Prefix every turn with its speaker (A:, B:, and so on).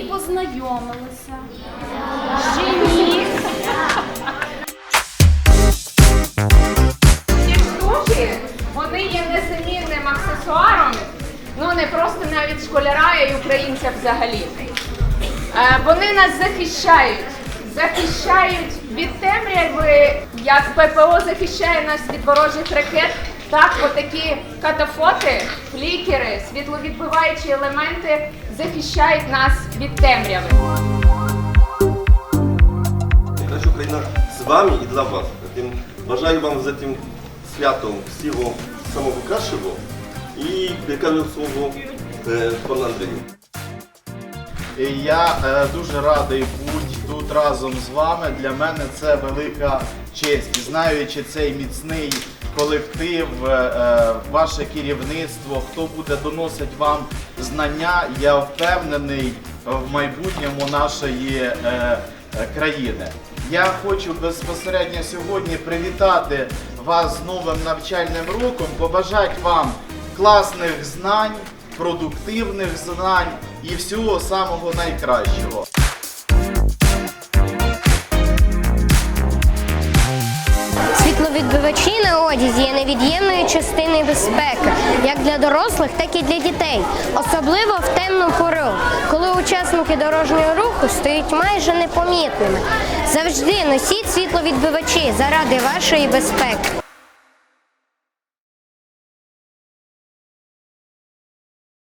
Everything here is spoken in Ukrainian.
A: і познайомилися. Жені. Ці штуки вони є незамінним аксесуаром, ну не просто навіть школяра і українця взагалі. Е, вони нас захищають. Захищають від темряви, як ППО захищає нас від ворожих ракет. Так, отакі катафоти, флікери, світловідбиваючі елементи захищають нас від темряви.
B: Краще Україна з вами і для вас. Тим бажаю вам за тим святом всього самого кращого і перекажу слово е, пану Андрію.
C: І я е, дуже радий бути тут разом з вами. Для мене це велика честь. І Знаючи цей міцний колектив, е, е, ваше керівництво, хто буде доносити вам знання, я впевнений в майбутньому нашої е, країни. Я хочу безпосередньо сьогодні привітати вас з новим навчальним роком, побажати вам класних знань, продуктивних знань і всього самого найкращого.
D: Світловідбивачі на одязі є невід'ємною частиною безпеки, як для дорослих, так і для дітей, особливо в темну пору, коли учасники дорожнього руху стають майже непомітними. Завжди носіть світловідбивачі заради вашої безпеки.